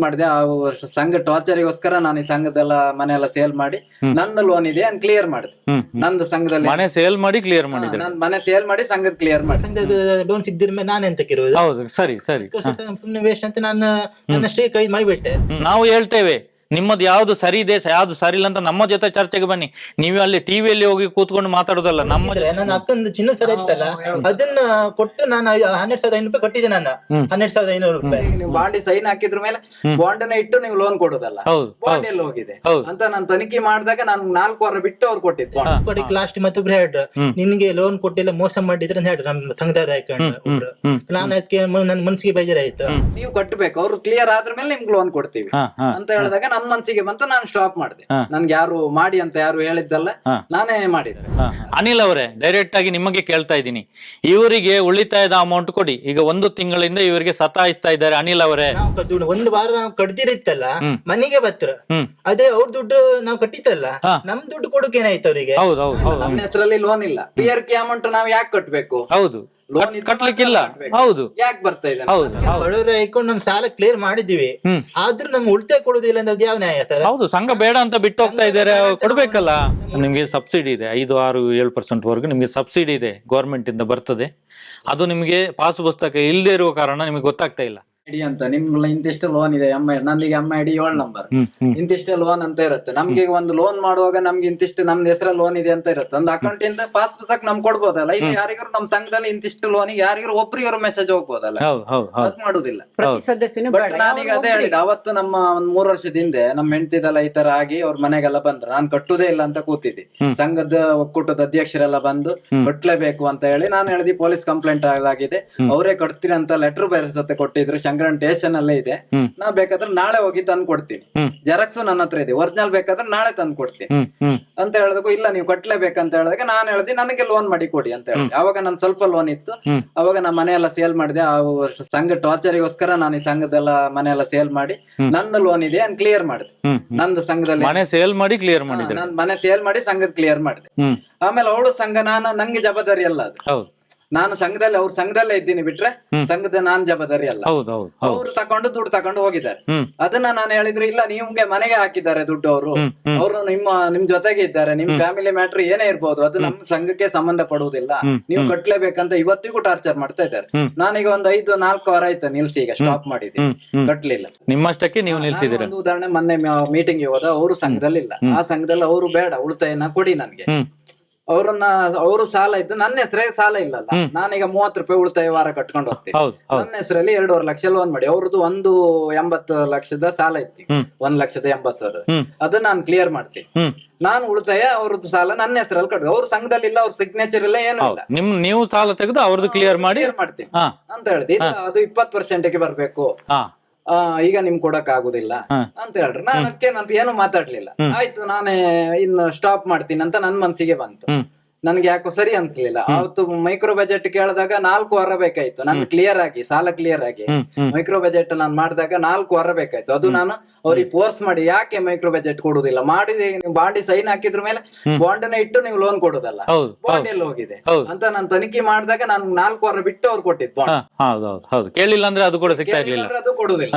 ಮಾಡಿದೆ. ಆ ವರ್ಷ ಸಂಘ ಟಾರ್ಚರಿಗೋಸ್ಕರ ನಾನು ಈ ಸಂಘದೆಲ್ಲ ಮನೆ ಎಲ್ಲ ಸೇಲ್ ಮಾಡಿ ನಂದು ಲೋನ್ ಇದೆ ಕ್ಲಿಯರ್ ಮಾಡಿದೆ. ನಂದು ಸಂಘದಲ್ಲಿ ಮನೆ ಸೇಲ್ ಮಾಡಿ ಕ್ಲಿಯರ್ ಮಾಡಿದೆ ನಾನು ಮನೆ ಸೇಲ್ ಮಾಡಿ ಸಂಘದ ಕ್ಲಿಯರ್ ಮಾಡಿ ಲೋನ್ ಸಿಗದಿರ ಮೇಲೆ ನಾನು ಎಂತಕ್ಕಿರುವುದು ಹೌದು ಸರಿ ಸರಿ. ಸುಮ್ಮನೆ ವೇಸ್ಟ್ ಅಂತ ನಾನು ನನ್ನಷ್ಟೇ ಕೈ ಮಾಡಿಬಿಟ್ಟೆ. ನಾವು ಹೇಳ್ತೇವೆ. ನಿಮ್ಮದು ಯಾವ್ದು ಸರಿ ಇದೆ ಯಾವ್ದು ಸರಿ ಇಲ್ಲ ಅಂತ ನಮ್ಮ ಜೊತೆ ಚರ್ಚೆಗೆ ಬನ್ನಿ. ನೀವು ಅಲ್ಲಿ ಟಿವಿಯಲ್ಲಿ ಹೋಗಿ ಕೂತ್ಕೊಂಡು ಮಾತಾಡೋದಲ್ಲ ನಮ್ಮ ನನ್ನ ಅಕ್ಕಂದು ಚಿನ್ನ ಸರಿ ಇತ್ತಲ್ಲ ಅದನ್ನ ಕೊಟ್ಟು ನಾನು ಐ- ಹನ್ನೆರಡು ಸಾವಿರದ ಐನೂರು ರೂಪಾಯಿ ಕಟ್ಟಿದೆ ನಾನು. ಹನ್ನೆರಡು ಸಾವಿರದ ಐನೂರು ರೂಪಾಯಿ. ನೀವು ಬಾಂಡಿ ಸೈನ್ ಹಾಕಿದ್ರ ಮೇಲೆ ಬಾಂಡ್ನ ಇಟ್ಟು ನೀವು ಲೋನ್ ಕೊಡೋದಲ್ಲ. ಹೌದು ಬಾಂಡ್ ಎಲ್ಲಿ ಹೋಗಿದೆ. ಹೌದು. ಅಂತ ನಾನು ತನಿಖೆ ಮಾಡಿದಾಗ ನಾನು ನಾಲ್ಕು ವಾರ ಬಿಟ್ಟು ಅವ್ರು ಕೊಟ್ಟಿದ್ದು bond. ಕೊಡಿಕ್ ಲಾಸ್ಟ್ ಮತ್ತೊಬ್ರು ಹೇಳ್ರು ನಿನ್ಗೆ ಲೋನ್ ಕೊಟ್ಟಿಲ್ಲ ಮೋಸ ಮಾಡಿದ್ರೆ ಅಂತ ಹೇಳ್ರು ನಮ್ಮ ಒಬ್ರು. ಹ್ಮ್. ನಾನು ಅದಕ್ಕೆ ನನ್ನ ಮನ್ಸಿಗೆ ಬೇಜಾರಾಯ್ತು. ನೀವು ಕಟ್ಟಬೇಕು ಅವ್ರು ಕ್ಲಿಯರ್ ಆದ್ರ ಮೇಲೆ ನಿಮ್ಗೆ ಲೋನ್ ಕೊಡ್ತೀವಿ. ಹಾ ಹಾ. ಅಂತ ಹೇಳಿದಾಗ ನನ್ನ ಮನ್ಸಿಗೆ ಬಂತು ನಾನು ಸ್ಟಾಪ್ ಮಾಡಿದೆ. ನನ್ಗೆ ಯಾರು ಮಾಡಿ ಅಂತ ಯಾರು ಹೇಳಿದ್ದಲ್ಲ. ನಾನೇ ಮಾಡಿದೆ. ಅನಿಲ್ ಅವರೇ ಡೈರೆಕ್ಟ್ ಆಗಿ ನಿಮಗೆ ಕೇಳ್ತಾ ಇದ್ದೀನಿ. ಇವರಿಗೆ ಉಳಿತಾಯದ ಅಮೌಂಟ್ ಕೊಡಿ. ಈಗ ಒಂದು ತಿಂಗಳಿಂದ ಇವರಿಗೆ ಸತಾಯಿಸ್ತಾ ಇದ್ದಾರೆ ಅನಿಲ್ ಅವರೇ. ಒಂದು ವಾರ ನಾವು ಕಡ್ದಿರಿತ್ತಲ್ಲ ಮನೆಗೆ ಬತ್ರ ಅದೇ ಅವ್ರ ದುಡ್ಡು ನಾವು ಕಟ್ಟಿತ್ತಲ್ಲ. ನಮ್ ದುಡ್ಡು ಕೊಡೋಕೆ ಏನಾಯ್ತು ಅವರಿಗೆ? ಹೌದು ಹೌದು ನಮ್ಮ ಹೆಸರಲ್ಲಿ ಲೋನ್ ಇಲ್ಲ. ಪಿ ಆರ್ ಕೆ ಅಮೌಂಟ್ ನಾವು ಯಾಕೆ ಕಟ್ಬೇಕು? ಹೌದು. ಕಟ್ಲಿಕ್ಕಿಲ್ಲ. ಹೌದು. ಯಾಕೆ ಬರ್ತಾ ಇಲ್ಲ ಹೌದು ಬಡವರ ಹಾಕೊಂಡು ನಮ್ ಸಾಲ ಕ್ಲಿಯರ್ ಮಾಡಿದೀವಿ ಹ್ಮ್. ಆದ್ರೂ ನಮ್ ಉಳಿತಾಯ ಕೊಡುದಿಲ್ಲ ಅಂದ್ರೆ ಅದು ಯಾವ ನ್ಯಾಯ ಸರ್? ಹೌದು ಸಂಘ ಬೇಡ ಅಂತ ಬಿಟ್ಟು ಹೋಗ್ತಾ ಇದ್ದಾರೆ ಕೊಡ್ಬೇಕಲ್ಲ. ನಿಮ್ಗೆ ಸಬ್ಸಿಡಿ ಇದೆ ಐದು ಆರು ಏಳು ಪರ್ಸೆಂಟ್ ವರೆಗೂ ನಿಮ್ಗೆ ಸಬ್ಸಿಡಿ ಇದೆ ಗೌರ್ಮೆಂಟ್ ಇಂದ ಬರ್ತದೆ. ಅದು ನಿಮಗೆ ಪಾಸ್ ಪುಸ್ತಕ ಇಲ್ಲದೆ ಇರುವ ಕಾರಣ ನಿಮಗೆ ಗೊತ್ತಾಗ್ತಾ ಇಲ್ಲ. ಐಡಿ ಅಂತ. ನಿಮ್ಗೆ ಇಂತಿಷ್ಟು ಲೋನ್ ಇದೆ. ಎಂ ಐ ನನಗೆ ಎಂ ಐ ಡಿ ಏಳು ನಂಬರ್ ಇಂತಿಷ್ಟೇ ಲೋನ್ ಅಂತ ಇರುತ್ತೆ. ನಮ್ಗೆ ಈಗ ಒಂದು ಲೋನ್ ಮಾಡುವಾಗ ನಮ್ಗೆ ಇಂತಿಷ್ಟು ನಮ್ದು ಹೆಸರ ಲೋನ್ ಇದೆ ಅಂತ ಇರುತ್ತೆ. ಒಂದು ಅಕೌಂಟ್ ಇಂದ ಪಾಸ್ ಪುಸ್ತಕ ನಮ್ ಕೊಡ್ಬೋದಲ್ಲ. ಇಲ್ಲಿ ಯಾರಿಗಾರು ನಮ್ ಸಂಘದಲ್ಲಿ ಇಂತಿಷ್ಟು ಲೋನ್ ಯಾರಿಗಾರು ಒಬ್ರಿಗಾರು ಮೆಸೇಜ್ ಹೋಗ್ಬೋದಲ್ಲ. ಹೌದು ಹೌದು ಹೌದು. ಅದ್ ಮಾಡುದಿಲ್ಲ. ಬಟ್ ನಾನೀಗ ಅದೇ ಹೇಳಿದ ಅವತ್ತು ನಮ್ಮ ಒಂದ್ ಮೂರ್ ವರ್ಷದ ಹಿಂದೆ ನಮ್ ಹೆಂಡತಿದೆಲ್ಲ ಈ ತರ ಆಗಿ ಅವ್ರ ಮನೆಗೆಲ್ಲ ಬಂದ್ರು. ನಾನ್ ಕಟ್ಟುದೇ ಇಲ್ಲ ಅಂತ ಕೂತಿದ್ದೆ. ಸಂಘದ ಒಕ್ಕೂಟದ ಅಧ್ಯಕ್ಷರೆಲ್ಲ ಬಂದು ಕಟ್ಲೇಬೇಕು ಅಂತ ಹೇಳಿ ನಾನು ಹೇಳಿದಿ ಪೊಲೀಸ್ ಕಂಪ್ಲೇಂಟ್ ಆಗಿದೆ ಅವರೇ ಕಟ್ತೀರಿ ಅಂತ ಲೆಟರ್ ಬರೆಸತ್ತೆ ಕೊಟ್ಟಿದ್ರು. ಶಂಕರನ್ ಸ್ಟೇಷನ್ ಅಲ್ಲೇ ಇದೆ. ನಾ ಬೇಕಾದ್ರೆ ನಾಳೆ ಹೋಗಿ ತಂದು ಕೊಡ್ತೀನಿ. ಜೆರಾಕ್ಸ್ ನನ್ನ ಹತ್ರ ಇದೆ. ಒರಿಜಿನಲ್ ಬೇಕಾದ್ರೆ ನಾಳೆ ತಂದು ಕೊಡ್ತೀನಿ. ಅಂತ ಹೇಳಿದಾಗ ಇಲ್ಲ ನೀವು ಕಟ್ಲೇಬೇಕಂತ ಹೇಳಿದಾಗ ನಾನು ಹೇಳ್ದೆ ನನಗೆ ಲೋನ್ ಮಾಡಿ ಕೊಡಿ ಅಂತ ಹೇಳಿ ಅವಾಗ ನನ್ ಸ್ವಲ್ಪ ಲೋನ್ ಇತ್ತು. ಅವಾಗ ನಮ್ಮ ಮನೆ ಎಲ್ಲ ಸೇಲ್ ಮಾಡಿದೆ. ಆ ಸಂಘ ಟಾರ್ಚರಿಗೋಸ್ಕರ ನಾನು ಈ ಸಂಘದೆಲ್ಲ ಮನೆ ಎಲ್ಲ ಸೇಲ್ ಮಾಡಿ ನಂದು ಲೋನ್ ಇದೆ ಅಂತ ಕ್ಲಿಯರ್ ಮಾಡಿದೆ. ನಂದು ಸಂಘದಲ್ಲಿ ಮನೆ ಸೇಲ್ ಮಾಡಿ ಕ್ಲಿಯರ್ ಮಾಡಿದೆ. ನಾನು ಮನೆ ಸೇಲ್ ಮಾಡಿ ಸಂಘದ ಕ್ಲಿಯರ್ ಮಾಡಿದೆ. ಆಮೇಲೆ ಅವಳು ಸಂಘ ನಾನು ನಂಗೆ ಜವಾಬ್ದಾರಿ ಅಲ್ಲ ಅದು. ನಾನು ಸಂಘದಲ್ಲಿ ಅವ್ರ ಸಂಘದಲ್ಲೇ ಇದ್ದೀನಿ ಬಿಟ್ರೆ ಸಂಘದ ನಾನ್ ಜವಾಬ್ದಾರಿ ಅಲ್ಲ. ಅವ್ರು ತಕೊಂಡು ದುಡ್ಡು ತಕೊಂಡು ಹೋಗಿದ್ದಾರೆ. ಅದನ್ನ ನಾನು ಹೇಳಿದ್ರೆ ಇಲ್ಲ ನಿಮ್ಗೆ ಮನೆಗೆ ಹಾಕಿದ್ದಾರೆ ದುಡ್ಡು ಅವರು. ಅವರು ನಿಮ್ಮ ನಿಮ್ ಜೊತೆಗೆ ಇದ್ದಾರೆ. ನಿಮ್ ಫ್ಯಾಮಿಲಿ ಮ್ಯಾಟ್ರ್ ಏನೇ ಇರ್ಬೋದು ಅದು ನಮ್ ಸಂಘಕ್ಕೆ ಸಂಬಂಧ ಪಡುವುದಿಲ್ಲ. ನೀವು ಕಟ್ಲೇಬೇಕಂತ ಇವತ್ತಿಗೂ ಟಾರ್ಚರ್ ಮಾಡ್ತಾ ಇದ್ದಾರೆ. ನಾನೀಗ ಒಂದ್ ಐದು ನಾಲ್ಕು ವಾರ ಆಯ್ತು ನಿಲ್ಸಿ ಈಗ ಸ್ಟಾಪ್ ಮಾಡಿದ್ದೀನಿ. ಕಟ್ಲಿಲ್ಲ. ನಿಮ್ಮಷ್ಟಕ್ಕೆ ನೀವು ನಿಲ್ಸಿದ್ರೆ ಉದಾಹರಣೆ ಮೊನ್ನೆ ಮೀಟಿಂಗ್ ಹೋದ ಅವರು ಸಂಘದಲ್ಲಿ ಇಲ್ಲ ಆ ಸಂಘದಲ್ಲಿ ಅವರು ಬೇಡ ಉಳಿತಾಯನ ಕೊಡಿ ನನ್ಗೆ. ಅವ್ರನ್ನ ಅವರು ಸಾಲ ಇದ್ದು ನನ್ನ ಹೆಸರೇ ಸಾಲ ಇಲ್ಲಲ್ಲ. ನಾನೀಗ ಮೂವತ್ತು ರೂಪಾಯಿ ಉಳಿತಾಯ ವಾರ ಕಟ್ಕೊಂಡು ಹೋಗ್ತೀನಿ. ನನ್ನ ಹೆಸರಲ್ಲಿ ಎರಡೂವರೆ ಲಕ್ಷ ಲೋನ್ ಮಾಡಿ. ಅವ್ರದ್ದು ಒಂದು ಎಂಬತ್ತು ಲಕ್ಷದ ಸಾಲ ಇತ್ತು. ಹ್ಮ್. ಒಂದ್ ಲಕ್ಷದ ಎಂಬತ್ ಸಾವಿರ. ಅದನ್ನ ನಾನು ಕ್ಲಿಯರ್ ಮಾಡ್ತೀನಿ. ನಾನು ಉಳಿತಾಯ ಅವ್ರದ್ದು ಸಾಲ ನನ್ನ ಹೆಸರಲ್ಲಿ ಕಟ್ಟು ಅವ್ರ ಸಂಘದಲ್ಲಿ ಇಲ್ಲ ಅವ್ರ ಸಿಗ್ನೇಚರ್ ಇಲ್ಲ ಏನು ಇಲ್ಲ. ನಿಮ್ ನೀವು ಸಾಲ ತೆಗೆದು ಅವ್ರದ್ದು ಕ್ಲಿಯರ್ ಮಾಡಿ. ಮಾಡ್ತೀನಿ. ಅಂತ ಹೇಳಿದೆ. ಇಲ್ಲ ಅದು ಇಪ್ಪತ್ತು ಪರ್ಸೆಂಟ್ಗೆ ಬರ್ಬೇಕು. ಹಾ. ಆ, ಈಗ ನಿಮ್ ಕೊಡಕ್ ಆಗುದಿಲ್ಲ ಅಂತ ಹೇಳ್ರಿ. ನಾನು ಅದಕ್ಕೆ ಏನು ಮಾತಾಡ್ಲಿಲ್ಲ. ಆಯ್ತು ನಾನೇ ಇನ್ನು ಸ್ಟಾಪ್ ಮಾಡ್ತೀನಿ ಅಂತ ನನ್ ಮನ್ಸಿಗೆ ಬಂತು. ನನ್ಗೆ ಯಾಕೋ ಸರಿ ಅನ್ಸ್ಲಿಲ್ಲ. ಅವತ್ತು ಮೈಕ್ರೋ ಬಜೆಟ್ ಕೇಳಿದಾಗ ನಾಲ್ಕು ವಾರ ಬೇಕಾಯ್ತು. ನನ್ ಕ್ಲಿಯರ್ ಆಗಿ ಸಾಲ ಕ್ಲಿಯರ್ ಆಗಿ ಮೈಕ್ರೋ ಬಜೆಟ್ ನಾನು ಮಾಡಿದಾಗ ನಾಲ್ಕು ವಾರ ಬೇಕಾಯ್ತು. ಅದು ನಾನು ಅವ್ರಿಗೆ ಫೋರ್ಸ್ ಮಾಡಿ ಯಾಕೆ ಮೈಕ್ರೋ ಬಜೆಟ್ ಕೊಡುದಿಲ್ಲ? ಮಾಡಿದ್ರೆ ನೀವು ಬಾಂಡಿ ಸೈನ್ ಹಾಕಿದ್ರ ಮೇಲೆ ಬಾಂಡ್ನ ಇಟ್ಟು ನೀವು ಲೋನ್ ಕೊಡುದಲ್ಲ. ಹೌದು ಬಾಂಡ್ ಎಲ್ಲಿ ಹೋಗಿದೆ? ಅಂತ ನಾನು ತನಿಖೆ ಮಾಡಿದಾಗ ನಾನು ನಾಲ್ಕು ವಾರ ಬಿಟ್ಟು ಅವ್ರು ಕೊಟ್ಟಿದ್ ಬಾಂಡ್ ಹೌದು ಹೌದು ಹೌದು. ಕೇಳಿಲ್ಲ ಅಂದ್ರೆ ಅದು ಕೂಡ ಸಿಗ್ತಾ ಇರ್ಲಿಲ್ಲ. ಅದು ಕೊಡುದಿಲ್ಲ.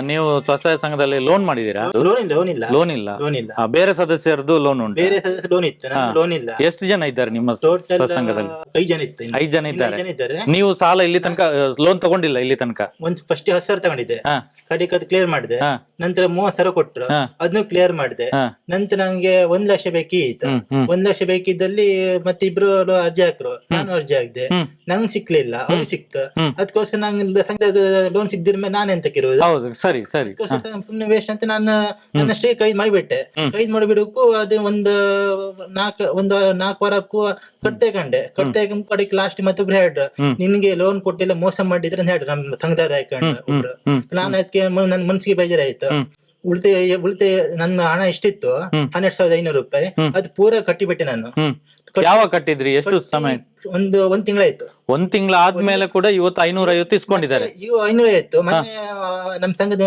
ನೀವು ಸ್ವಸಹಾಯ ಸಂಘದಲ್ಲಿ ಲೋನ್ ಮಾಡಿದೀರಾ? ಲೋನ್ ಇಲ್ಲ ಲೋನ್ ಇಲ್ಲ. ಲೋನ್ ಇಲ್ಲ. ಲೋನ್ ಇಲ್ಲ. ಬೇರೆ ಸದಸ್ಯರದ್ದು ಲೋನ್ ಉಂಟು? ಬೇರೆ ಲೋನ್ ಇತ್ತು ಲೋನ್ ಇಲ್ಲ. ಎಷ್ಟು ಜನ ಇದ್ದಾರೆ ನಿಮ್ಮ ಸಂಘದಲ್ಲಿ ಐದು ಜನ ಇತ್ತು. ಐದು ಜನ ಇದ್ದಾರೆ. ನೀವು ಸಾಲ ಇಲ್ಲಿ ತನಕ ಲೋನ್ ತಗೊಂಡಿಲ್ಲ ಇಲ್ಲಿ ತನಕ? ಒಂದು ಫಸ್ಟ್ ಹತ್ತು ತಗೊಂಡಿದ್ದೆ. ಹಾ. ಕಡಿ ಅದು ಕ್ಲಿಯರ್ ಮಾಡಿದೆ. ನಂತರ ಮೂವತ್ ಸಾವಿರ ಕೊಟ್ರು. ಹಾ. ಅದನ್ನು ಕ್ಲಿಯರ್ ಮಾಡಿದೆ. ಹಾ. ನಂತರ ನಂಗೆ ಒಂದ್ ಲಕ್ಷ ಬೇಕಿತ್ತು ಹ್ಮ್ ಹ್ಮ್. ಒಂದ್ ಲಕ್ಷ ಬೇಕಿದ್ದಲ್ಲಿ ಮತ್ತೆ ಇಬ್ರು ಅರ್ಜಿ ಹಾಕ್ರು. ನಾನು ಅರ್ಜಿ ಹಾಕಿದೆ. ಹ್ಮ್. ನಂಗೆ ಸಿಕ್ಲಿಲ್ಲ ಅವ್ರಿಗೆ ಸಿಕ್ತು. ಅದಕ್ಕೋಸ್ಕರ ನಂಗೆ ಲೋನ್ ಸಿಕ್ದಿರ ಮೇಲೆ ನಾನು ಎಂತಕ್ಕಿರುವುದು ಹೌದು ಸರಿ ಸರಿ. ಸುಮ್ಮನೆ ಸುಮ್ನೆ ವೇಸ್ಟ್ ಅಂತ ನಾನು ನನ್ನಷ್ಟೇ ಕೈ ಮಾಡಿಬಿಟ್ಟೆ. ಕೈ ಮಾಡಿಬಿಡಕ್ಕೂ ಅದು ಒಂದು ನಾಲ್ಕು ಒಂದು ನಾಲ್ಕು ವಾರಕ್ಕೂ ಕಟ್ಟೆ ಕಂಡೆ. ಕಟ್ಟೆ ಕಡೆಗೆ ಲಾಸ್ಟ್ ಮತ್ತೊಬ್ರು ಹೇಳ್ರು ನಿನ್ಗೆ ಲೋನ್ ಕೊಟ್ಟಿಲ್ಲ ಮೋಸ ಮಾಡಿದ್ರೆ ಅಂತ ಹೇಳ್ರು ನಮ್ಮ ಸಂಘದ ಒಬ್ರು. ನಾನು ಅದಕ್ಕೆ ನನ್ನ ಮನ್ಸಿಗೆ ಬೇಜಾರಾಯ್ತು. ಉಳಿತಾಯ ಉಳಿತಾಯ ನನ್ನ ಹಣ ಎಷ್ಟಿತ್ತು? ಹನ್ನೆರಡು ಸಾವಿರದ ಐನೂರು ರೂಪಾಯಿ. ಅದು ಪೂರ ಕಟ್ಟಿಬಿಟ್ಟೆ ನಾನು. ಯಾವಾಗ ಕಟ್ಟಿದ್ರಿ? ಎಷ್ಟು ಸಮಯ ಒಂದು ಒಂದ್ ತಿಂಗಳಾಯ್ತು. ಒಂದ್ ತಿಂಗಳ ಆದ್ಮೇಲೆ ಕೂಡ ಇವತ್ತು ಐನೂರ ಐವತ್ತು ಇಸ್ಕೊಂಡಿದ್ದಾರೆ ಇವು ಐನೂರ ಐವತ್ತು ಮೊನ್ನೆ ನಮ್ ಸಂಘದ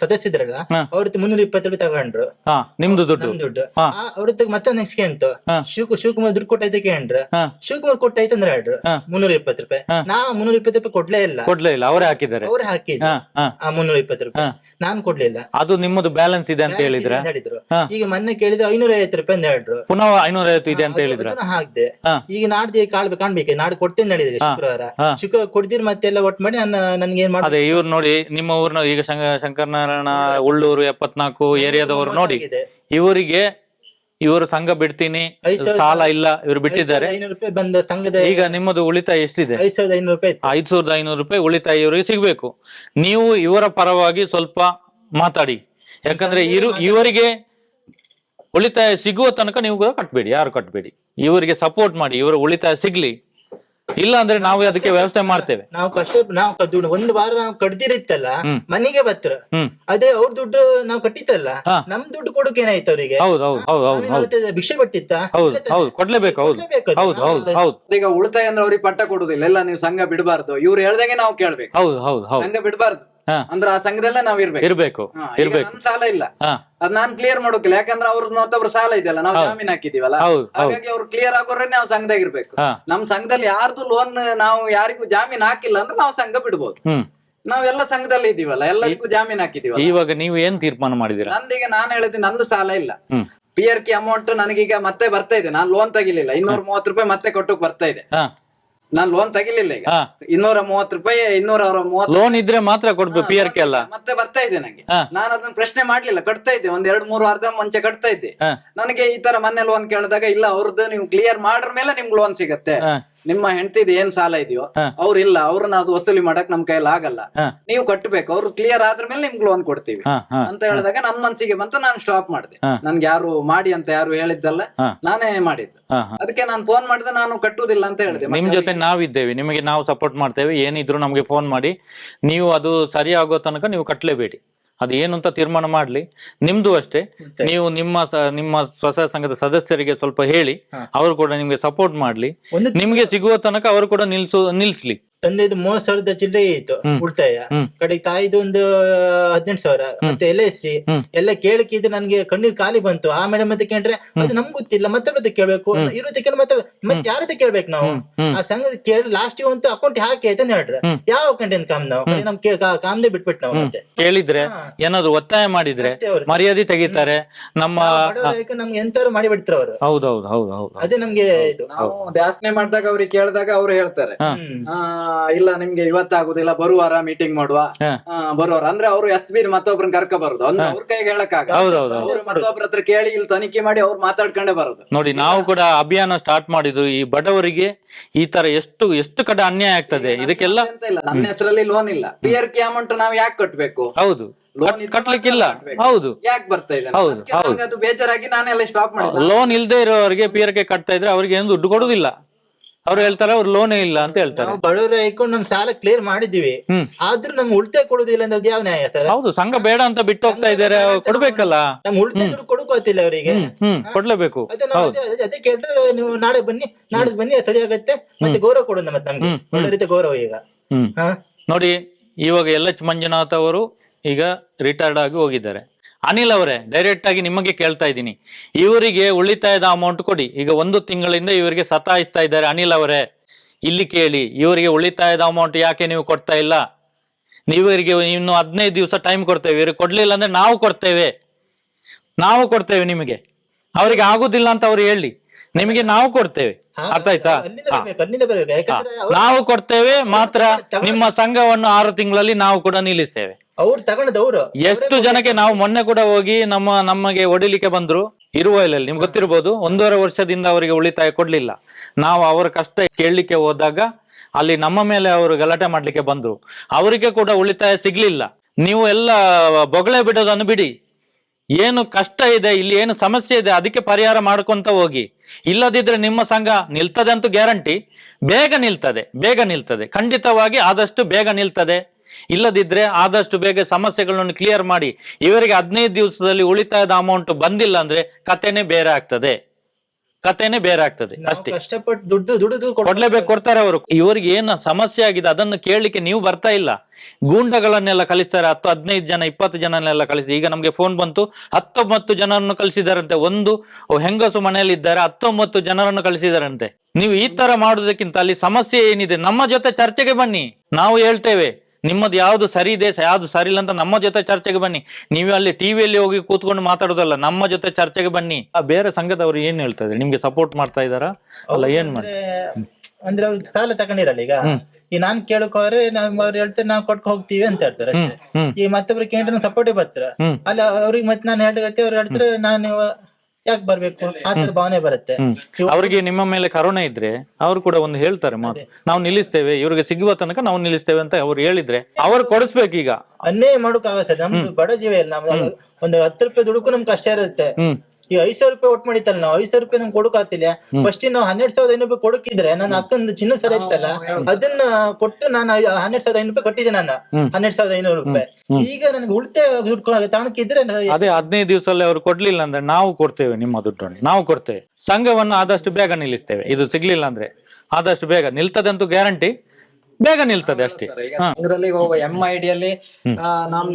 ಸದಸ್ಯರಲ್ಲ ಹಾ. ಅವ್ರದ್ದು ಮುನ್ನೂರ ಇಪ್ಪತ್ತು ರೂಪಾಯಿ ತಗೊಂಡ್ರು. ಹಾ ನಿಮ್ದು ದುಡ್ಡು. ನಮ್ ದುಡ್ಡು. ಹಾ. ಅವ್ರದ್ದು ಮತ್ತೆ ನೆಕ್ಸ್ಟ್ ಕೇಂಟು ಹಾ. ಶಿವ ಶಿವಕುಮಾರ್ ದುಡ್ಡು ಕೊಟ್ಟೈತೆ ಕೇಂದ್ರ ಹಾ. ಶಿವಕುಮಾರ್ ಕೊಟ್ಟಾಯ್ತು ಅಂದ್ರೆ ಹೇಳ್ರು. ಹಾ. ಮುನ್ನೂರ ಇಪ್ಪತ್ತು ರೂಪಾಯಿ. ಹಾ. ನಾ ಮುನ್ನೂರ ಇಪ್ಪತ್ತು ರೂಪಾಯಿ ಕೊಡ್ಲೇ ಇಲ್ಲ. ಕೊಡ್ಲೇ ಇಲ್ಲ ಅವರೇ ಹಾಕಿದ್ದಾರೆ. ಅವ್ರು ಹಾಕಿದ್ರು ಹಾ ಹಾ. ಆ ಮುನ್ನೂರ ಇಪ್ಪತ್ತು ರೂಪಾಯಿ. ನಾನ್ ಕೊಡ್ಲಿಲ್ಲ ಅದು ನಿಮ್ಮದು ಬ್ಯಾಲೆನ್ಸ್ ಇದೆ ಅಂತ ಹೇಳಿದ್ರೆ? ಹೇಳಿದ್ರು. ಹಾ. ಈಗ ಮೊನ್ನೆ ಕೇಳಿದ್ರೆ ಐನೂರ ಐವತ್ತು ರೂಪಾಯಿ ಅಂತ ಹೇಳಿದ್ರು ಪುನಃ ಐನೂರ ಐವತ್ತು ಇದೆ ಅಂತ ಹೇಳಿದ್ರು. ಅದನ್ನ ಹಾಕ್ದೆ. ಹಾ. ಈಗ ನಾಡ್ದು ಕಾಳ್ ಕಾಣ್ಬೇಕು. ನಾಡ್ ಕೊಡ್ತೇನೆ ಹೇಳಿದ್ರೆ ಶುಕ್ರವಾರ. ಹಾ. ಶುಕ್ರವಾರ ಕೊಡ್ದಿರ್ ಮತ್ತೆಲ್ಲ ಒಟ್ಟು ಮಾಡಿ ನನ್ನ ನನ್ಗೆ ಏನ್ ಅದೇ ಇವ್ರು ನೋಡಿ ನಿಮ್ಮ ಊರ್ನ ಈಗ ಶಂಕ ಶಂಕರನಾರಾಯಣ ಉಳ್ಳೂರು ಎಪ್ಪತ್ನಾಲ್ಕು ಏರಿಯಾದವರು ನೋಡಿ ಆಗಿದೆ. ಇವರಿಗೆ ಇವರು ಸಂಘ ಬಿಡ್ತೀನಿ ಐದ್ ಸಾವಿರದ- ಸಾಲ ಇಲ್ಲ ಇವರು ಬಿಟ್ಟಿದ್ದಾರೆ. ಐನೂರು ರೂಪಾಯಿ ಬಂದ ಸಂಘದ ಈಗ ನಿಮ್ಮದು ಉಳಿತಾಯ ಎಷ್ಟಿದೆ? ಐದ್ ಸಾವಿರದ ಐನೂರು ರೂಪಾಯಿ ಇತ್ತು. ಐದು ಸಾವಿರದ ಐನೂರು ರೂಪಾಯಿ ಉಳಿತಾಯ ಇವರಿಗೆ ಸಿಗ್ಬೇಕು. ನೀವು ಇವರ ಪರವಾಗಿ ಸ್ವಲ್ಪ ಮಾತಾಡಿ. ಯಾಕಂದ್ರೆ ಇರು ಇವರಿಗೆ ಉಳಿತಾಯ ಸಿಗುವ ತನಕ ನೀವು ಕೂಡ ಕಟ್ಬೇಡಿ ಯಾರು ಕಟ್ಬೇಡಿ. ಇವರಿಗೆ ಸಪೋರ್ಟ್ ಮಾಡಿ ಇವರ ಉಳಿತಾಯ ಸಿಗ್ಲಿ. ಇಲ್ಲ ಅಂದ್ರೆ ನಾವು ಅದಕ್ಕೆ ವ್ಯವಸ್ಥೆ ಮಾಡ್ತೇವೆ. ನಾವು ಕಷ್ಟ ನಾವು ದುಡ್ಡು ಒಂದು ವಾರ ನಾವು ಕಡ್ದಿರಿತ್ತಲ್ಲ ಮನೆಗೆ ಬತ್ರ ಅದೇ ಅವ್ರ ದುಡ್ಡು ನಾವು ಕಟ್ಟಿತ್ತಲ್ಲ. ನಮ್ ದುಡ್ಡು ಕೊಡೋಕೆ ಏನಾಯ್ತು ಅವರಿಗೆ? ಹೌದು ಹೌದು ಹೌದು ಹೌದು ಭಿಕ್ಷೆ ಬಟ್ಟಿತ್ತ ಹೌದು ಹೌದು ಕೊಡ್ಲೇಬೇಕು ಹೌದು. ಹೌದು ಹೌದು ಹೌದು. ಈಗ ಉಳಿತಾಯ ಅಂದ್ರೆ ಅವ್ರಿಗೆ ಪಟ್ಟ ಕೊಡುದಿಲ್ಲ ಎಲ್ಲ ನೀವು ಸಂಘ ಬಿಡಬಾರ್ದು. ಇವ್ರು ಹೇಳ್ದಂಗೆ ನಾವು ಕೇಳ್ಬೇಕು. ಹೌದು ಹೌದು ಹೌದು. ಸಂಘ ಬಿಡಬಾರ್ದು. ಅಂದ್ರೆ ಆ ಸಂಘದಲ್ಲೇ ನಾವ್ ಇರ್ಬೇಕು. ಇರ್ಬೇಕು. ಹಾ, ಈಗ ಇರ್ಬೇಕು. ಸಾಲ ಇಲ್ಲ. ಹಾ. ಅದ್ ನಾನ್ ಕ್ಲಿಯರ್ ಮಾಡೋಕಿಲ್ಲ. ಯಾಕಂದ್ರೆ ಅವ್ರ ಮತ್ತೊಬ್ರು ಸಾಲ ಇದೆಯಲ್ಲ ನಾವು ಜಾಮೀನ್ ಹಾಕಿದೀವಲ್ಲ? ಹೌದು ಹೌದು. ಹಾಗಾಗಿ ಅವ್ರು ಕ್ಲಿಯರ್ ಆಗೋರೆ ನಾವು ಸಂಘದಾಗ ಇರ್ಬೇಕು. ಹಾ. ನಮ್ ಸಂಘದಲ್ಲಿ ಯಾರ್ದು ಲೋನ್ ನಾವು ಯಾರಿಗೂ ಜಾಮೀನ್ ಹಾಕಿಲ್ಲ ಅಂದ್ರೆ ನಾವು ಸಂಘ ಬಿಡ್ಬೋದು. ಹ್ಮ್. ನಾವೆಲ್ಲ ಸಂಘದಲ್ಲಿ ಇದೀವಲ್ಲ ಎಲ್ಲರಿಗೂ ಜಾಮೀನ್ ಹಾಕಿದೀವಲ್ಲ. ಇವಾಗ ನೀವು ಏನ್ ತೀರ್ಮಾನ ಮಾಡಿದೀರಾ ನಂದೀಗ ನಾನು ಹೇಳಿದ್ವಿ ನಂದು ಸಾಲ ಇಲ್ಲ. ಹ್ಮ್. ಪಿ ಆರ್ ಕೆ ಅಮೌಂಟ್ ನನಗೀಗ ಮತ್ತೆ ಬರ್ತಾ ಇದೆ. ನಾನು ಲೋನ್ ತೆಗಿಲಿಲ್ಲ. ಇನ್ನೂರ ಮೂವತ್ತು ರೂಪಾಯಿ ಮತ್ತೆ ಕೊಟ್ಟು ಬರ್ತಾ ಇದೆ. ಹಾ. ನಾನ್ ಲೋನ್ ತಗಿಲಿಲ್ಲ ಈಗ. ಹಾ. ಇನ್ನೂರ ಮೂವತ್ತು ರೂಪಾಯಿ ಇನ್ನೂರ ಮೂವತ್ತು ಲೋನ್ ಇದ್ರೆ ಮಾತ್ರ ಕೊಡ್ಬೇಕು ಪಿ ಆರ್ ಕೆ ಅಲ್ಲ ಮತ್ತೆ ಬರ್ತಾ ಇದೆ ನಂಗೆ. ಹಾ. ನಾನು ಅದನ್ನ ಪ್ರಶ್ನೆ ಮಾಡ್ಲಿಲ್ಲ ಕಟ್ತಾ ಇದ್ದೆ. ಒಂದ್ ಎರಡ್ ಮೂರು ಅರ್ಧ ಮುಂಚೆ ಕಟ್ತಾ ಇದ್ದೆ. ಹಾ. ನನಗೆ ಈ ತರ ಮನೆ ಲೋನ್ ಕೇಳಿದಾಗ ಇಲ್ಲ ಅವ್ರದ್ದು ನೀವು ಕ್ಲಿಯರ್ ಮಾಡ್ರ ಮೇಲೆ ನಿಮ್ಗೆ ಲೋನ್ ಸಿಗತ್ತೆ. ಹಾ. ನಿಮ್ಮ ಹೆಂಡತಿದ್ ಏನ್ ಸಾಲ ಇದೆಯೋ ಅವ್ರಿಲ್ಲ ಅವ್ರು ಇಲ್ಲ ಅವ್ರನ್ನ ಅದು ವಸೂಲಿ ಮಾಡಕ್ ನಮ್ ಕೈಯಲ್ಲಿ ಆಗಲ್ಲ. ನೀವು ಕಟ್ಟಬೇಕು ಅವ್ರು ಕ್ಲಿಯರ್ ಆದ್ರ ಮೇಲೆ ನಿಮ್ಗೆ ಲೋನ್ ಕೊಡ್ತೀವಿ. ಅಂತ ಹೇಳಿದಾಗ ನನ್ ಮನ್ಸಿಗೆ ಬಂತು ನಾನು ಸ್ಟಾಪ್ ಮಾಡಿದೆ. ನನ್ಗೆ ಯಾರು ಮಾಡಿ ಅಂತ ಯಾರು ಹೇಳಿದ್ದಲ್ಲ. ನಾನೇ ಮಾಡಿದ್ದು. ಅದಕ್ಕೆ ನಾನು ಫೋನ್ ಮಾಡಿದ್ರೆ ನಾನು ಕಟ್ಟುವುದಿಲ್ಲ ಅಂತ ಹೇಳಿದೆ. ನಿಮ್ ಜೊತೆ ನಾವಿದ್ದೇವೆ ನಿಮಗೆ ನಾವು ಸಪೋರ್ಟ್ ಮಾಡ್ತೇವೆ ಏನಿದ್ರು ನಮಗೆ ಫೋನ್ ಮಾಡಿ ನೀವು ಅದು ಸರಿ ಆಗೋ ತನಕ ನೀವು ಕಟ್ಟಲೇಬೇಡಿ ಅದು ಏನು ಅಂತ ತೀರ್ಮಾನ ಮಾಡ್ಲಿ. ನಿಮ್ದು ಅಷ್ಟೇ. ನೀವು ನಿಮ್ಮ ಸ- ನಿಮ್ಮ ಸ್ವಸಹ ಸಂಘದ ಸದಸ್ಯರಿಗೆ ಸ್ವಲ್ಪ ಹೇಳಿ ಅವರು ಕೂಡ ನಿಮ್ಗೆ ಸಪೋರ್ಟ್ ಮಾಡ್ಲಿ. ನಿಮ್ಗೆ ಸಿಗುವ ತನಕ ಅವರು ಕೂಡ ನಿಲ್ಸು ನಿಲ್ಸ್ಲಿ. ತಂದೆದು ಮೂವತ್ ಸಾವಿರದ ಚಿಲ್ಲರೆ ಇತ್ತು ಉಳಿತಾಯ. ಕಡೆಗೆ ತಾಯಿದು ಒಂದು ಹದಿನೆಂಟು ಸಾವಿರ ಮತ್ತೆ ಎಲ್ ಎಸ್ ಸಿ. ಎಲ್ಲ ಕೇಳಕ್ಕಿದ್ದು ನನ್ಗೆ ಕಣ್ಣೀರ್ ಖಾಲಿ ಬಂತು. ಆ ಮೇಡಮ್ ಮತ್ತೆ ಕೇಳ್ರೆ ಅದು ನಮ್ಗೆ ಗೊತ್ತಿಲ್ಲ ಮತ್ತೆ ಮತ್ತೆ ಕೇಳ್ಬೇಕು. ಇರುತ್ತೆ ಕೇಳಿ ಮತ್ತೆ ಮತ್ತೆ ಯಾರ ಹತ್ರ ಕೇಳ್ಬೇಕು ನಾವು? ಆ ಸಂಘದ ಕೇಳಿ ಲಾಸ್ಟ್ ಒಂದು ಅಕೌಂಟ್ ಹಾಕಿ ಆಯ್ತು ಅಂತ ಹೇಳ್ರೆ ಯಾವ ಅಕೌಂಟ್ ಅಂತ ಕಾಮ್ ನಾವು? ನಮ್ ಕಾಮ್ದೇ ಬಿಟ್ಬಿಟ್ಟು ನಾವು ಮತ್ತೆ. ಕೇಳಿದ್ರೆ. ಏನಾದ್ರು ಒತ್ತಾಯ ಮಾಡಿದ್ರೆ ಮರ್ಯಾದೆ ತೆಗಿತಾರೆ. ನಮ್ಮ ಬಡವರಾಗಿ ನಮ್ಗೆ ಎಂತಾರು ಮಾಡಿ ಬಿಡ್ತಾರ ಅವರು. ಹೌದೌದು ಹೌದು ಹೌದು. ಅದೇ ನಮ್ಗೆ ಇದು. ನಾವು ದಾಸನೆ ಮಾಡಿದಾಗ ಅವ್ರಿಗೆ ಕೇಳಿದಾಗ ಅವ್ರು ಹೇಳ್ತಾರೆ. ಇಲ್ಲ ನಿಮ್ಗೆ ಇವತ್ತಾಗುದಿಲ್ಲ ಬರುವಾರ ಮೀಟಿಂಗ್ ಮಾಡುವ. ಬರುವಾರ. ಅಂದ್ರೆ ಅವ್ರು ಎಸ್ ಬಿ ಮತ್ತೊಬ್ರನ್ನ ಕರ್ಕ ಬರುದು. ಅಂದ್ರೆ ಅವ್ರ ಕೈಗೆ ಹೇಳಕ್ಕಾಗ ಹೌದೌದು. ಅವ್ರು ಮತ್ತೊಬ್ರ ಹತ್ರ ಕೇಳಿ ಇಲ್ಲಿ ತನಿಖೆ ಮಾಡಿ ಅವ್ರು ಮಾತಾಡ್ಕೊಂಡೇ ಬರುದು. ನೋಡಿ ನಾವು ಕೂಡ ಅಭಿಯಾನ ಸ್ಟಾರ್ಟ್ ಮಾಡಿದ್ರು ಈ ಬಡವರಿಗೆ ಈ ತರ ಎಷ್ಟು ಎಷ್ಟು ಕಡೆ ಅನ್ಯಾಯ ಆಗ್ತದೆ. ಇದಕ್ಕೆಲ್ಲ ಅಂತ ಇಲ್ಲ ನನ್ನ ಹೆಸರಲ್ಲಿ ಲೋನ್ ಇಲ್ಲ. ಪಿ ಆರ್ ಕೆ ಅಮೌಂಟ್ ನಾವ್ ಯಾಕೆ ಕಟ್ಬೇಕು? ಹೌದು. ಲೋನ್ ಕಟ್- ಕಟ್ಲಿಕ್ಕಿಲ್ಲ. ಹೌದು. ಯಾಕೆ ಬರ್ತಾ ಇಲ್ಲ? ಹೌದು, ಅದು ಬೇಜಾರಾಗಿ ನಾನೆಲ್ಲ ಸ್ಟಾಪ್ ಮಾಡಿದೆ ಲೋನ್ ಇಲ್ದೇ ಇರೋರಿಗೆ ಪಿ ಆರ್ ಕೆ ಕಟ್ತಾ ಇದ್ರೆ ಅವ್ರಿಗೆ ಏನು ದುಡ್ಡು ಕೊಡುದಿಲ್ಲ ಅವ್ರು ಹೇಳ್ತಾರೆ ಅವ್ರು ಲೋನ್ ಇಲ್ಲ ಅಂತ ಹೇಳ್ತಾರೆ. ನಾವು ಬಡವರ ಹಾಕೊಂಡು ನಮ್ ಸಾಲ ಕ್ಲಿಯರ್ ಮಾಡಿದೀವಿ ಹ್ಮ್. ಆದ್ರೂ ನಮ್ಗೆ ಉಳಿತಾಯ ಕೊಡುದಿಲ್ಲ ಅಂದ್ರೆ ಯಾವ ನ್ಯಾಯ ಸರ್? ಹೌದು ಸಂಘ ಬೇಡ ಅಂತ ಬಿಟ್ಟು ಹೋಗ್ತಾ ಇದ್ದಾರೆ ಕೊಡ್ಬೇಕಲ್ಲ? ನಮ್ ಉಳಿತಾಯ ದುಡ್ಡು ಕೊಡಕೋತಿಲ್ಲ ಅವರಿಗೆ. ಹ್ಮ್ ಕೊಡ್ಲೇಬೇಕು. ಅದೇ ನಾವು ಅದೇ- ಅದೇ- ಅದೇ ಕೇಳಿದ್ರೆ ನೀವು ನಾಳೆ ಬನ್ನಿ ನಾಡ್ದು ಬನ್ನಿ ಸರಿ ಆಗತ್ತೆ ಮತ್ತೆ ಗೌರವ ಕೊಡು ನಮ್ಮ ನಮ್ಗೆ. ಒಳ್ಳೆ ರೀತಿ ಗೌರವ ಈಗ. ಹ್ಮ್. ಹಾ? ನೋಡಿ ಇವಾಗ ಎಲ್ ಎಚ್ ಮಂಜುನಾಥ್ ಅವರು ಈಗ ರಿಟೈರ್ಡ್ ಆಗಿ ಹೋಗಿದ್ದಾರೆ. ಅನಿಲ್ ಅವರೇ ಡೈರೆಕ್ಟ್ ಆಗಿ ನಿಮಗೆ ಕೇಳ್ತಾ ಇದ್ದೀನಿ. ಇವರಿಗೆ ಉಳಿತಾಯದ ಅಮೌಂಟ್ ಕೊಡಿ. ಈಗ ಒಂದು ತಿಂಗಳಿಂದ ಇವರಿಗೆ ಸತಾಯಿಸ್ತಾ ಇದ್ದಾರೆ ಅನಿಲ್ ಅವರೇ. ಇಲ್ಲಿ ಕೇಳಿ ಇವರಿಗೆ ಉಳಿತಾಯದ ಅಮೌಂಟ್ ಯಾಕೆ ನೀವು ಕೊಡ್ತಾ ಇಲ್ಲ? ನೀವರಿಗೆ ಇನ್ನು ಹದಿನೈದು ದಿವಸ ಟೈಮ್ ಕೊಡ್ತೇವೆ. ಇವ್ರಿಗೆ ಕೊಡ್ಲಿಲ್ಲ ಅಂದ್ರೆ ನಾವು ಕೊಡ್ತೇವೆ. ನಾವು ಕೊಡ್ತೇವೆ ನಿಮಗೆ. ಅವರಿಗೆ ಆಗುದಿಲ್ಲ ಅಂತ ಅವ್ರು ಹೇಳಿ. ನಿಮಗೆ ನಾವು ಕೊಡ್ತೇವೆ. ಅರ್ಥ ಆಯ್ತಾ? ನಾವು ಕೊಡ್ತೇವೆ ಮಾತ್ರ ನಿಮ್ಮ ಸಂಘವನ್ನು ಆರು ತಿಂಗಳಲ್ಲಿ ನಾವು ಕೂಡ ನಿಲ್ಲಿಸ್ತೇವೆ. ಅವ್ರು ತಗೊಂಡದ ಅವರು. ಎಷ್ಟು ಜನಕ್ಕೆ ನಾವು ಮೊನ್ನೆ ಕೂಡ ಹೋಗಿ ನಮ್ಮ ನಮಗೆ ಹೊಡಿಲಿಕ್ಕೆ ಬಂದ್ರು ಇರುವಲ್ಲಿ ನಿಮ್ಗೆ ಗೊತ್ತಿರ್ಬೋದು ಒಂದೂವರೆ ವರ್ಷದಿಂದ ಅವರಿಗೆ ಉಳಿತಾಯ ಕೊಡ್ಲಿಲ್ಲ. ನಾವು ಅವರ ಕಷ್ಟ ಕೇಳಲಿಕ್ಕೆ ಹೋದಾಗ ಅಲ್ಲಿ ನಮ್ಮ ಮೇಲೆ ಅವರು ಗಲಾಟೆ ಮಾಡ್ಲಿಕ್ಕೆ ಬಂದ್ರು. ಅವರಿಗೆ ಕೂಡ ಉಳಿತಾಯ ಸಿಗ್ಲಿಲ್ಲ. ನೀವು ಎಲ್ಲ ಬೊಗಳೆ ಬಿಡೋದನ್ನು ಬಿಡಿ. ಏನು ಕಷ್ಟ ಇದೆ ಇಲ್ಲಿ ಏನು ಸಮಸ್ಯೆ ಇದೆ ಅದಕ್ಕೆ ಪರಿಹಾರ ಮಾಡ್ಕೊಂತ ಹೋಗಿ. ಇಲ್ಲದಿದ್ರೆ ನಿಮ್ಮ ಸಂಘ ನಿಲ್ತದೆ ಅಂತೂ ಗ್ಯಾರಂಟಿ. ಬೇಗ ನಿಲ್ತದೆ ಬೇಗ ನಿಲ್ತದೆ. ಖಂಡಿತವಾಗಿ ಆದಷ್ಟು ಬೇಗ ನಿಲ್ತದೆ. ಇಲ್ಲದಿದ್ರೆ ಆದಷ್ಟು ಬೇಗ ಸಮಸ್ಯೆಗಳನ್ನು ಕ್ಲಿಯರ್ ಮಾಡಿ. ಇವರಿಗೆ ಹದಿನೈದು ದಿವಸದಲ್ಲಿ ಉಳಿತಾಯದ ಅಮೌಂಟ್ ಬಂದಿಲ್ಲ ಅಂದ್ರೆ ಕತೆನೆ ಬೇರೆ ಆಗ್ತದೆ. ಕತೆನೆ ಬೇರೆ ಆಗ್ತದೆ ಅಷ್ಟೇ. ಕಷ್ಟಪಟ್ಟು ದುಡ್ಡು ದುಡಿದು ಕೊಡ್- ಕೊಡ್ಲೇಬೇಕು ಕೊಡ್ತಾರೆ ಅವರು. ಇವರಿಗೆ ಏನು ಸಮಸ್ಯೆ ಆಗಿದೆ ಅದನ್ನು ಕೇಳಲಿಕ್ಕೆ ನೀವು ಬರ್ತಾ ಇಲ್ಲ. ಗೂಂಡಗಳನ್ನೆಲ್ಲ ಕಲಿಸ್ತಾರೆ ಹತ್ತು ಹದಿನೈದು ಜನ ಇಪ್ಪತ್ತು ಜನನೆಲ್ಲ ಕಳಿಸಿ ಈಗ ನಮ್ಗೆ ಫೋನ್ ಬಂತು ಹತ್ತೊಂಬತ್ತು ಜನರನ್ನು ಕಳಿಸಿದಾರಂತೆ ಒಂದು ಹೆಂಗಸು ಮನೆಯಲ್ಲಿ ಇದ್ದಾರೆ ಹತ್ತೊಂಬತ್ತು ಜನರನ್ನು ಕಳಿಸಿದಾರಂತೆ ನೀವು ಈ ತರ ಮಾಡುವುದಕ್ಕಿಂತ ಅಲ್ಲಿ ಸಮಸ್ಯೆ ಏನಿದೆ? ನಮ್ಮ ಜೊತೆ ಚರ್ಚೆಗೆ ಬನ್ನಿ. ನಾವು ಹೇಳ್ತೇವೆ. ನಿಮ್ಮದು ಯಾವ್ದು ಸರಿ ಇದೆ ಯಾವ್ದು ಸರಿ ಇಲ್ಲ ಅಂತ ನಮ್ಮ ಜೊತೆ ಚರ್ಚೆಗೆ ಬನ್ನಿ. ನೀವು ಅಲ್ಲಿ ಟಿವಿಯಲ್ಲಿ ಹೋಗಿ ಕೂತ್ಕೊಂಡು ಮಾತಾಡೋದಲ್ಲ ನಮ್ಮ ಜೊತೆ ಚರ್ಚೆಗೆ ಬನ್ನಿ. ಆ ಬೇರೆ ಸಂಘದವರು ಏನ್ ಹೇಳ್ತಾರೆ? ನಿಮ್ಗೆ ಸಪೋರ್ಟ್ ಮಾಡ್ತಾ ಇದಾರಾ ಅಲ್ಲ ಏನ್ ಮಾಡಿ ಅಂದ್ರೆ ಅವ್ರು ಸಾಲ ತಗೊಂಡಿರಲ್ಲ ಈಗ? ಈ ನಾನ್ ಕೇಳಕೋರೆ ನಾವ್ ಅವ್ರು ಹೇಳ್ತಾರೆ ನಾವ್ ಕೊಟ್ಕೊ ಹೋಗ್ತೀವಿ ಅಂತ ಹೇಳ್ತಾರೆ ಅಷ್ಟೇ. ಈ ಮತ್ತೊಬ್ರು ಕೇಂದ್ರ ಸಪೋರ್ಟ್ ಬರ್ತಾರೆ. ಅಲ್ಲ ಅವ್ರಿಗೆ ಮತ್ತೆ ನಾನು ಹೇಳ್ಗತ್ತೆ ಅವ್ರು ಹೇಳ್ತಾರೆ ನಾನು ಯಾಕೆ ಬರ್ಬೇಕು? ಆತರ ತರ ಭಾವನೆ ಬರುತ್ತೆ. ಅವರಿಗೆ ನಿಮ್ಮ ಮೇಲೆ ಕರುಣೆ ಇದ್ರೆ ಅವ್ರು ಕೂಡ ಒಂದು ಹೇಳ್ತಾರೆ ಮಾತು. ನಾವು ನಿಲ್ಲಿಸ್ತೇವೆ ಇವ್ರಿಗೆ ಸಿಗುವ ತನಕ ನಾವು ನಿಲ್ಲಿಸ್ತೇವೆ ಅಂತ ಅವ್ರು ಹೇಳಿದ್ರೆ ಅವ್ರು ಕೊಡಿಸ್ಬೇಕು ಈಗ ಅನ್ಯಾಯ ಮಾಡೋಕ್ಕಾಗ ಸರ್. ನಮ್ದು ಬಡ ಜೀವ ಇಲ್ಲ ನಮ್ದು ಒಂದು ಹತ್ತು ರೂಪಾಯಿ ದುಡುಕು ನಮ್ಗೆ ಕಷ್ಟ ಇರುತ್ತೆ. ಈ ಐದ್ ಸಾವಿರ ರೂಪಾಯಿ ಒಟ್ಟು ಮಾಡಿತ್ತಲ್ಲ ನಾವು ಐದು ಸಾವಿರ ರೂಪಾಯಿ ನಮ್ಗೆ ಕೊಡಕಾತಿಲ್ಲ ಫಸ್ಟ್ ನಾವು ಹನ್ನೆರಡ್ ಸಾವಿರದ ಐನೂರು ರೂಪಾಯಿ ಕೊಡಕಿದ್ರೆ ನನ್ನ ಅಕ್ಕಂದು ಚಿನ್ನ ಸರ ಇತ್ತಲ್ಲ ಅದನ್ನ ಕೊಟ್ಟು ನಾನು ಹನ್ನೆರಡು ಹನ್ನೆರಡ್ ಸಾವಿರದ ಐನೂರು ರೂಪಾಯಿ ಕಟ್ಟಿದ್ದೆ ನಾನು. ಹನ್ನೆರಡ್ ಸಾವಿರದ ಐನೂರು ರೂಪಾಯಿ. ಈಗ ನನಗೆ ಉಳಿತಾಯ ದುಡ್ಡು ತಾಣಕ್ಕಿದ್ರೆ ಅದೇ ಹದಿನೈದು ದಿವಸದಲ್ಲಿ ಅವ್ರು ಕೊಡ್ಲಿಲ್ಲ ಅಂದ್ರೆ ನಾವು ಕೊಡ್ತೇವೆ ನಿಮ್ಮ ದುಡ್ಡನ್ನು. ನಾವು ಕೊಡ್ತೇವೆ. ಸಂಘವನ್ನು ಆದಷ್ಟು ಬೇಗ ನಿಲ್ಲಿಸ್ತೇವೆ. ಇದು ಸಿಗ್ಲಿಲ್ಲ ಅಂದ್ರೆ ಆದಷ್ಟು ಬೇಗ ನಿಲ್ತದಂತೂ ಗ್ಯಾರಂಟಿ. ಬೇಗ ನಿಲ್ತದೆ ಅಷ್ಟೇ. ಈಗ ಸಂಘದಲ್ಲಿ ಹೋಗುವ ಎಂ ಐ ಡಿಯಲ್ಲಿ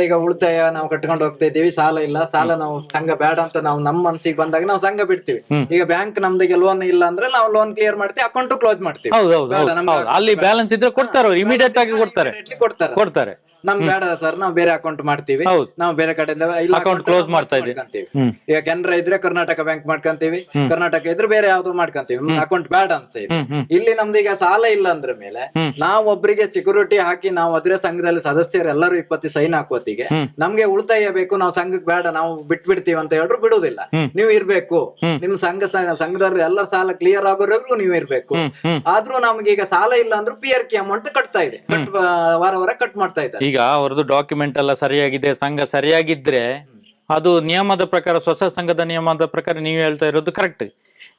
ಈಗ ಉಳಿತಾಯ ನಾವು ಕಟ್ಕೊಂಡು ಹೋಗ್ತಾ ಇದ್ದೀವಿ ಸಾಲ ಇಲ್ಲ ಸಾಲ ನಾವು ಸಂಘ ಬೇಡ ಅಂತ ನಾವು ನಮ್ಮ ಮನ್ಸಿಗೆ ಬಂದಾಗ ನಾವು ಸಂಘ ಬಿಡ್ತೀವಿ. ಈಗ ಬ್ಯಾಂಕ್ ನಮ್ದಿಗೆ ಲೋನ್ ಇಲ್ಲ ಅಂದ್ರೆ ನಾವು ಲೋನ್ ಕ್ಲಿಯರ್ ಮಾಡ್ತೀವಿ ಅಕೌಂಟ್ ಕ್ಲೋಸ್ ಮಾಡ್ತೀವಿ. ಹೌದು ಹೌದು ಬೇಡ, ಹೌದು ನಮ್ಗೆ ಹೌದು. ಅಲ್ಲಿ ಬ್ಯಾಲೆನ್ಸ್ ಇದ್ರೆ ಕೊಡ್ತಾರೆ ಅವ್ರು ಇಮಿಡಿಯೇಟ್ ಆಗಿ ಕೊಡ್ತಾರೆ. immediately ಕೊಡ್ತಾರೆ. ಕೊಡ್ತಾರೆ. ನಮ್ ಬೇಡ ಸರ್ ನಾವು ಬೇರೆ ಅಕೌಂಟ್ ಮಾಡ್ತೀವಿ ಹೌದು. ನಾವು ಬೇರೆ ಕಡೆಯಿಂದ ಇಲ್ಲ Account account close ನಾವು ಮಾಡ್ತಾ ಇದ್ದೀವಿ. ಮಾಡ್ಕೊಂತೀವಿ. ಹ್ಮ್. ಈಗ ಕೆನರಾ ಇದ್ರೆ ಕರ್ನಾಟಕ ಬ್ಯಾಂಕ್ ಮಾಡ್ಕೊಂತೀವಿ ಕರ್ನಾಟಕ ಇದ್ರೆ ಬೇರೆ ಯಾವ್ದು ಮಾಡ್ಕೊಂತೀವಿ ಅಕೌಂಟ್ ಬೇಡ ಅಂತ ಇದೆ ಹ್ಮ್ ಹ್ಮ್ ಇಲ್ಲಿ ನಮ್ದು ಈಗ ಸಾಲ ಇಲ್ಲ ಅಂದ್ರ ಮೇಲೆ ಹ್ಮ್. ನಾವು ಒಬ್ಬರಿಗೆ ಸೆಕ್ಯೂರಿಟಿ ಹಾಕಿ ನಾವು ಅದ್ರ ಸಂಘದಲ್ಲಿ ಸದಸ್ಯರು ಎಲ್ಲರೂ ಇಪ್ಪತ್ತು ಸೈನ್ ಹಾಕೋತಿಗೆ ಹ್ಮ್. ನಮ್ಗೆ ಉಳಿತಾಯ ಬೇಕು ನಾವು ಸಂಘಕ್ಕೆ ಬೇಡ ನಾವು ಬಿಟ್ಬಿಡ್ತೀವಿ ಅಂತ ಹೇಳಿದ್ರು ಬಿಡುದಿಲ್ಲ ಹ್ಮ್. ನೀವು ಇರ್ಬೇಕು ಹ್ಮ್. ನಿಮ್ ಸಂಘ ಸಂಘದವ್ರು ಎಲ್ಲ ಸಾಲ ಕ್ಲಿಯರ್ ಆಗೋವರೆಗೂ ನೀವು ಇರ್ಬೇಕು ಹ್ಮ್ ಹ್ಮ್ ಆದ್ರೂ ನಮ್ಗೆ ಈಗ ಸಾಲ ಇಲ್ಲ ಅಂದ್ರೂ ಪಿ ಆರ್ ಕೆ ಅಮೌಂಟ್ ಕಟ್ತಾ ಇದೆ ಕಟ್ ವಾರ ವಾರ ಕಟ್ ಮಾಡ್ತಾ ಇದ್ದಾರೆ ಈಗ ಅವ್ರದ್ದು ಡಾಕ್ಯುಮೆಂಟ್ ಎಲ್ಲ ಸರಿಯಾಗಿದೆ ಸಂಘ ಸರಿಯಾಗಿದ್ರೆ ಅದು ನಿಯಮದ ಪ್ರಕಾರ ಸ್ವಸ ಸಂಘದ ನಿಯಮದ ಪ್ರಕಾರ ನೀವು ಹೇಳ್ತಾ ಇರೋದು ಕರೆಕ್ಟ್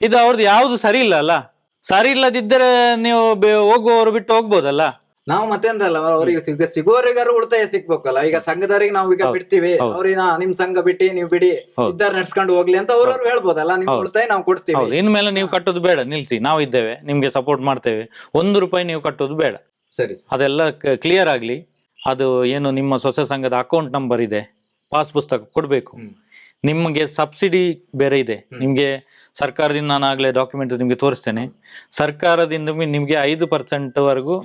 ಇದು ಅವ್ರದ್ದು ಯಾವ್ದು ಸರಿ ಇಲ್ಲ ಅಲ್ಲ? ಸರಿ ಇಲ್ಲದಿದ್ದರೆ ನೀವು ಬೆ- ಹೋಗುವವರು ಬಿಟ್ಟು ಹೋಗ್ಬೋದಲ್ಲ? ನಾವು ಮತ್ತೆಂದಲ್ಲ ಅವ್ರಿಗೆ ಸಿಗ ಸಿಗೋರಿಗಾರು ಉಳಿತಾಯ ಸಿಗ್ಬೇಕಲ್ಲ. ಈಗ ಸಂಘದವರಿಗೆ ನಾವು ಈಗ ಬಿಡ್ತೀವಿ. ಅವ್ರಿಗೆ ನಾ- ನಿಮ್ ಸಂಘ ಬಿಟ್ಟಿ ನೀವು ಬಿಡಿ. ಇದ್ದಾರ ನಡ್ಸ್ಕೊಂಡು ಹೋಗ್ಲಿ ಅಂತ ಅವ್ರವ್ರು ಹೇಳ್ಬೋದಲ್ಲ. ನಿಮ್ ಉಳಿತಾಯ ನಾವು ಕೊಡ್ತೀವಿ. ಹೌದು. ಇನ್ಮೇಲೆ ನೀವು ಕಟ್ಟೋದು ಬೇಡ. ನಿಲ್ಸಿ. ನಾವು ಇದ್ದೇವೆ. ನಿಮ್ಗೆ ಸಪೋರ್ಟ್ ಮಾಡ್ತೇವೆ. ಒಂದು ರೂಪಾಯಿ ನೀವು ಕಟ್ಟೋದು ಬೇಡ. ಸರಿ. ಅದೆಲ್ಲ ಕ್ಲಿಯರ್ ಆಗಲಿ. ಅದು ಏನು ನಿಮ್ಮ ಸ್ವಸ ಸಂಘದ ಅಕೌಂಟ್ ನಂಬರ್ ಇದೆ ಪಾಸ್ ಪುಸ್ತಕ ಕೊಡಬೇಕು. ನಿಮಗೆ ಸಬ್ಸಿಡಿ ಬೇರೆ ಇದೆ. ನಿಮಗೆ ಸರ್ಕಾರದಿಂದ ನಾನು ಆಗಲೇ ಡಾಕ್ಯುಮೆಂಟ್ ನಿಮಗೆ ತೋರಿಸ್ತೇನೆ. ಸರ್ಕಾರದಿಂದ ನಿಮಗೆ ಐದು ಪರ್ಸೆಂಟ್ವರೆಗೂ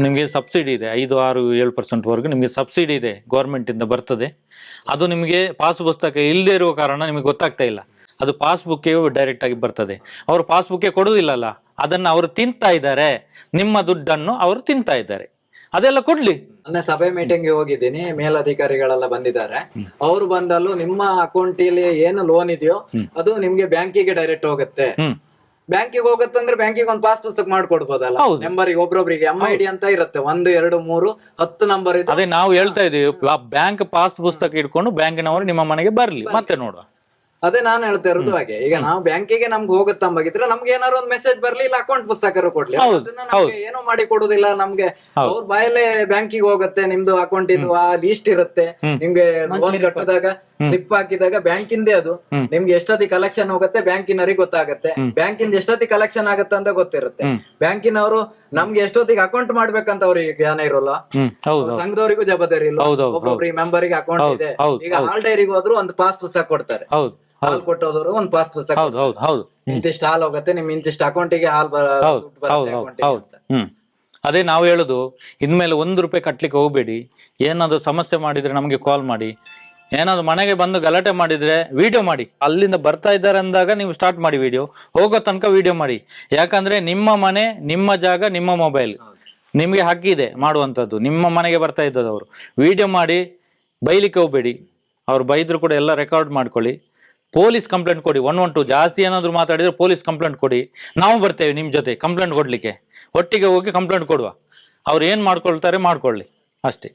ನಿಮಗೆ ಸಬ್ಸಿಡಿ ಇದೆ. ಐದು ಆರು ಏಳು ಪರ್ಸೆಂಟ್ವರೆಗೂ ನಿಮಗೆ ಸಬ್ಸಿಡಿ ಇದೆ ಗೌರ್ಮೆಂಟಿಂದ ಬರ್ತದೆ. ಅದು ನಿಮಗೆ ಪಾಸ್ ಪುಸ್ತಕ ಇಲ್ಲದೆ ಇರುವ ಕಾರಣ ನಿಮಗೆ ಗೊತ್ತಾಗ್ತಾ ಇಲ್ಲ. ಅದು ಪಾಸ್ಬುಕ್ಗೆ ಡೈರೆಕ್ಟ್ ಆಗಿ ಬರ್ತದೆ. ಅವರು ಪಾಸ್ಬುಕ್ಗೆ ಕೊಡುವುದಿಲ್ಲಲ್ಲ ಅದನ್ನು ಅವರು ತಿಂತಾ ಇದ್ದಾರೆ. ನಿಮ್ಮ ದುಡ್ಡನ್ನು ಅವರು ತಿಂತಾ ಇದ್ದಾರೆ. ಅದೆಲ್ಲ ಕೊಡ್ಲಿ. ಮೊನ್ನೆ ಸಭೆ ಮೀಟಿಂಗ್ ಹೋಗಿದ್ದೀನಿ. ಮೇಲಧಿಕಾರಿಗಳೆಲ್ಲ ಬಂದಿದ್ದಾರೆ. ಅವ್ರು ಬಂದಲ್ಲೂ ನಿಮ್ಮ ಅಕೌಂಟ್ ಅಲ್ಲಿ ಏನು ಲೋನ್ ಇದೆಯೋ ಅದು ನಿಮ್ಗೆ ಬ್ಯಾಂಕಿಗೆ ಡೈರೆಕ್ಟ್ ಹೋಗುತ್ತೆ. ಬ್ಯಾಂಕಿಗೆ ಹೋಗುತ್ತಂದ್ರೆ ಬ್ಯಾಂಕಿಗೆ ಒಂದು ಪಾಸ್ ಪುಸ್ತಕ ಮಾಡ್ಕೊಡ್ಬೋದಲ್ಲ? ಹೌದು. ನಂಬರಿಗೆ ಒಬ್ರೊಬ್ರಿಗೆ ಎಂ ಐ ಡಿ ಅಂತ ಇರುತ್ತೆ. ಒಂದು ಎರಡು ಮೂರು ಹತ್ತು ನಂಬರ್ ಇದೆ. ಅದೇ ನಾವು ಹೇಳ್ತಾ ಇದೀವಿ ಬ್ಯಾಂಕ್ ಪಾಸ್ ಪುಸ್ತಕ ಇಟ್ಕೊಂಡು ಬ್ಯಾಂಕಿನವರು ನಿಮ್ಮ ಮನೆಗೆ ಬರ್ಲಿ. ಮತ್ತೆ ನೋಡುವ. ಅದೇ ನಾನು ಹೇಳ್ತಾ ಇರೋದು ಹಾಗೆ. ಈಗ ನಾವು ಬ್ಯಾಂಕಿಗೆ ನಮ್ಗೆ ಹೋಗುತ್ತಂಬಾಗಿದ್ರೆ ನಮ್ಗೆ ಏನಾರು ಒಂದು ಮೆಸೇಜ್ ಬರ್ಲಿ ಇಲ್ಲ ಅಕೌಂಟ್ ಪುಸ್ತಕ ಕೊಡ್ಲಿ. ಅದನ್ನ ನಮ್ಗೆ ಏನು ಮಾಡಿ ಕೊಡುದಿಲ್ಲ. ನಮ್ಗೆ ಅವ್ರ ಬಾಯಲ್ಲೇ ಬ್ಯಾಂಕಿಗೆ ಹೋಗುತ್ತೆ ನಿಮ್ದು ಅಕೌಂಟ್ ಇದು ಆ ಲೀಸ್ಟ್ ಇರುತ್ತೆ ನಿಮ್ಗೆ ಲೋನ್ ಕಟ್ಟಿದಾಗ ಸ್ಲಿಪ್ ಹಾಕಿದಾಗ ಬ್ಯಾಂಕಿಂದೇ ಅದು. ನಿಮ್ಗೆ ಎಷ್ಟೊತ್ತಿ ಕಲೆಕ್ಷನ್ ಹೋಗುತ್ತೆ ಬ್ಯಾಂಕಿನವರಿಗೆ ಗೊತ್ತಾಗುತ್ತೆ. ಬ್ಯಾಂಕಿಂದ ಎಷ್ಟೊತ್ತಿ ಕಲೆಕ್ಷನ್ ಆಗುತ್ತೆ ಅಂತ ಗೊತ್ತಿರುತ್ತೆ. ಬ್ಯಾಂಕಿನವರು ನಮ್ಗೆ ಎಷ್ಟೊತ್ತಿಗೆ ಅಕೌಂಟ್ ಮಾಡ್ಬೇಕಂತ ಅವ್ರಿಗೆ ಜ್ಞಾನ ಇರೋಲ್ಲ. ಸಂಘದವರಿಗೂ ಜವಾಬ್ದಾರಿ ಇಲ್ಲ. ಒಬ್ಬೊಬ್ರಿಗೆ ಮೆಂಬರಿಗೆ ಅಕೌಂಟ್ ಇದೆ. ಈಗ ಹಾಲ್ ಡೈರಿಗೆ ಹೋದ್ರು ಒಂದು ಪಾಸ್ ಪುಸ್ತಕ ಕೊಡ್ತಾರೆ. ಹೌದು ಹಾಲ್ ಕೊಟ್ಟೋದ್ರು ಒಂದು ಪಾಸ್ ಪುಸ್ತಕ ಹೌದು ಹೌದು ಹೌದು. ಇಂತಿಷ್ಟು ಹಾಲ್ ಹೋಗುತ್ತೆ ನಿಮ್ ಇಂತಿಷ್ಟು ಅಕೌಂಟಿಗೆ ಹಾಲ್ ಬರುತ್ತೆ ಅದೇ ನಾವು ಹೇಳುದು ಇನ್ಮೇಲೆ ಒಂದು ರೂಪಾಯಿ ಕಟ್ಲಿಕ್ಕೆ ಹೋಗ್ಬೇಡಿ. ಏನಾದ್ರು ಸಮಸ್ಯೆ ಮಾಡಿದ್ರೆ ನಮಗೆ ಕಾಲ್ ಮಾಡಿ. ಏನಾದ್ರು ಮನೆಗೆ ಬಂದು ಗಲಾಟೆ ಮಾಡಿದ್ರೆ ವಿಡಿಯೋ ಮಾಡಿ. ಅಲ್ಲಿಂದ ಬರ್ತಾ ಇದ್ದಾರೆ ಅಂದಾಗ ನೀವು ಸ್ಟಾರ್ಟ್ ಮಾಡಿ ವಿಡಿಯೋ ಹೋಗೋ ತನಕ ವಿಡಿಯೋ ಮಾಡಿ. ಯಾಕಂದ್ರೆ ನಿಮ್ಮ ಮನೆ, ನಿಮ್ಮ ಜಾಗ, ನಿಮ್ಮ ಮೊಬೈಲ್ ನಿಮಗೆ ಹಕ್ಕಿದೆ ಮಾಡುವಂಥದ್ದು. ನಿಮ್ಮ ಮನೆಗೆ ಬರ್ತಾ ಇದ್ದದ್ದು ಅವರು. ವಿಡಿಯೋ ಮಾಡಿ, ಬೈಲಿಕ್ಕೆ ಹೋಗ್ಬೇಡಿ. ಅವ್ರು ಬೈದ್ರು ಕೂಡ ಎಲ್ಲ ರೆಕಾರ್ಡ್ ಮಾಡ್ಕೊಳ್ಳಿ. ಪೊಲೀಸ್ ಕಂಪ್ಲೇಂಟ್ ಕೊಡಿ. ಒನ್ ಒನ್ ಟು ಜಾಸ್ತಿ ಏನಾದ್ರು ಮಾತಾಡಿದ್ರೆ ಪೊಲೀಸ್ ಕಂಪ್ಲೇಂಟ್ ಕೊಡಿ. ನಾವು ಬರ್ತೇವೆ ನಿಮ್ಮ ಜೊತೆ ಕಂಪ್ಲೇಂಟ್ ಕೊಡ್ಲಿಕ್ಕೆ. ಒಟ್ಟಿಗೆ ಹೋಗಿ ಕಂಪ್ಲೇಂಟ್ ಕೊಡುವ. ಅವ್ರು ಏನು ಮಾಡ್ಕೊಳ್ತಾರೆ ಮಾಡ್ಕೊಳ್ಳಿ. ಅಷ್ಟೇ.